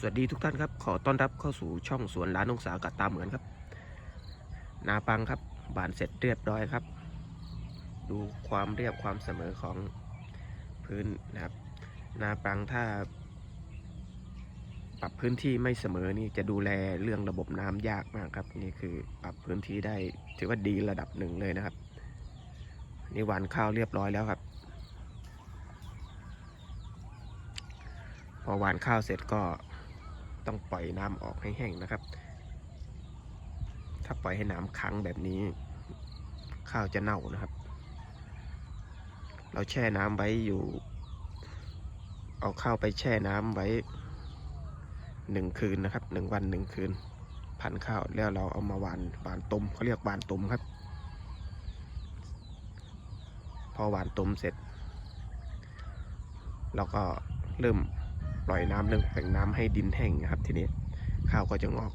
สวัสดีทุกท่านครับ ขอต้อนรับเข้าสู่ช่องสวนร้านองศากัดตาเหมือนครับ นาปังครับ บานเสร็จเรียบร้อยครับ ดูความเรียบความเสมอของพื้นนะครับ นาปังถ้า ปรับพื้นที่ไม่เสมอนี่จะดูแลเรื่องระบบน้ำยากมากครับ นี่คือปรับพื้นที่ได้ถือว่าดีระดับหนึ่งเลยนะครับ นี่หวานข้าวเรียบร้อยแล้วครับพอหวานข้าวเสร็จก็ ต้องปล่อยน้ำออกให้แห้งนะครับ ถ้าปล่อยให้น้ำค้างแบบนี้ ข้าวจะเน่านะครับ เราแช่น้ำไว้อยู่ เอาข้าวไปแช่น้ำไว้หนึ่งคืนนะครับหนึ่งวันหนึ่งคืนพันข้าวแล้วเราเอามาหวานหวานตุมเขาเรียกหวานตุมครับ พอหวานตุมเสร็จเราก็เริ่ม ปล่อยน้ำเรื่องแบ่งน้ำให้ดินแห้งนะครับ ทีนี้ข้าวก็จะงอก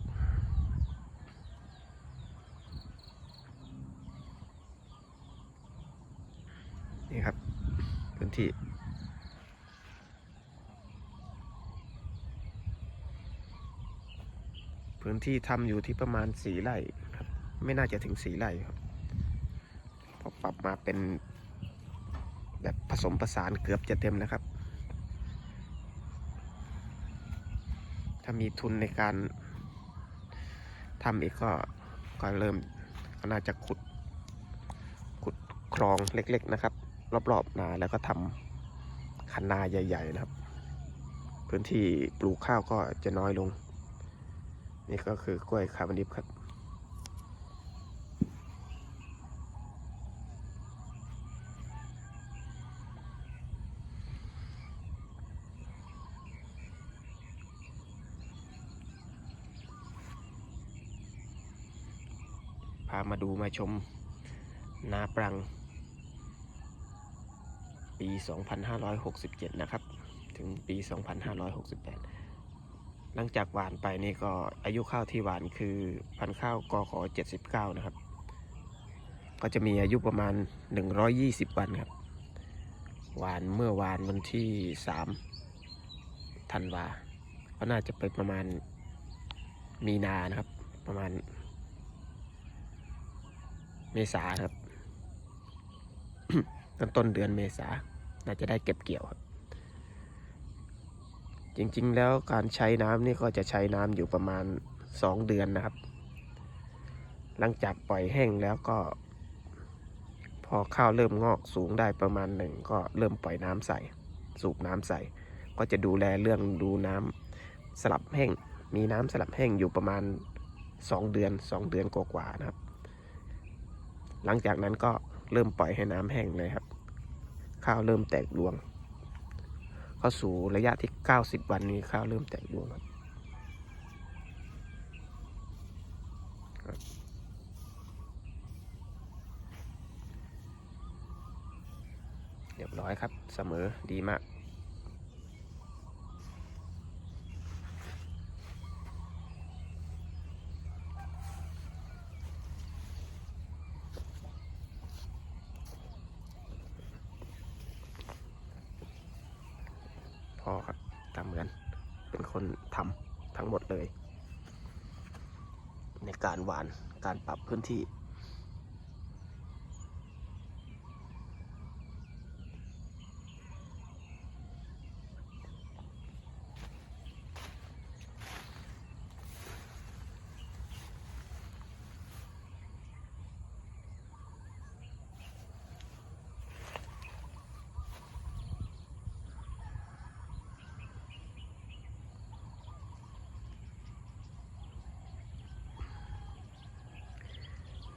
นี่ครับพื้นที่พื้นที่ทำอยู่ที่ประมาณสีไร่ครับ ไม่น่าจะถึงสีไร่ครับพอปรับมาเป็นแบบผสมผสานเกือบจะเต็มแล้วครับ ถ้ามีทุนในการทำอีกก็ก็เริ่มก็น่าจะขุดขุดคลองเล็ก ๆ นะครับ รอบๆนาแล้วก็ทำคันนาใหญ่ ๆ นะครับ พื้นที่ปลูกข้าวก็จะน้อยลง นี่ก็คือกล้วยคาร์บอนดิบครับ พามาดูมาชมนาปรัง ปี 2567 นะครับ ถึงปี 2568 หลังจากหวานไปนี่ก็อายุข้าวที่หวานคือพันข้าวกอขอ79 นะครับ ก็จะมีอายุประมาณ 120 วันครับ หวานเมื่อวานวันที่ 3 ธันวา ก็น่าจะไปประมาณมีนานะครับประมาณ เมษาครับต้นต้นเดือนเมษาน่าจะได้เก็บเกี่ยวครับ จริงๆแล้วการใช้น้ำนี่ก็จะใช้น้ำอยู่ประมาณ2เดือนนะครับ หลังจากปล่อยแห้งแล้วก็ พอข้าวเริ่มงอกสูงได้ประมาณหนึ่งก็เริ่มปล่อยน้ำใส่ สูบน้ำใส่ ก็จะดูแลเรื่องดูน้ำสลับแห้ง มีน้ำสลับแห้งอยู่ประมาณ2เดือน2เดือนกว่าๆนะครับ หลังจากนั้นก็เริ่มปล่อยให้น้ำแห้งเลยครับ ข้าวเริ่มแตกรวง เข้าสู่ระยะที่ 90 วันนี้ข้าวเริ่มแตกรวงครับครับเรียบร้อยครับเสมอดีมาก พ่อครับตามเหมือน เป็นคนทำทั้งหมดเลย ในการหวานการปรับพื้นที่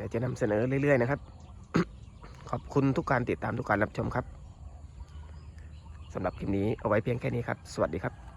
ดี๋ยวจะนำเสนอเรื่อยๆนะครับ ขอบคุณทุกการติดตามทุกการรับชมครับสำหรับคลิปนี้เอาไว้เพียงแค่นี้ครับ สวัสดีครับ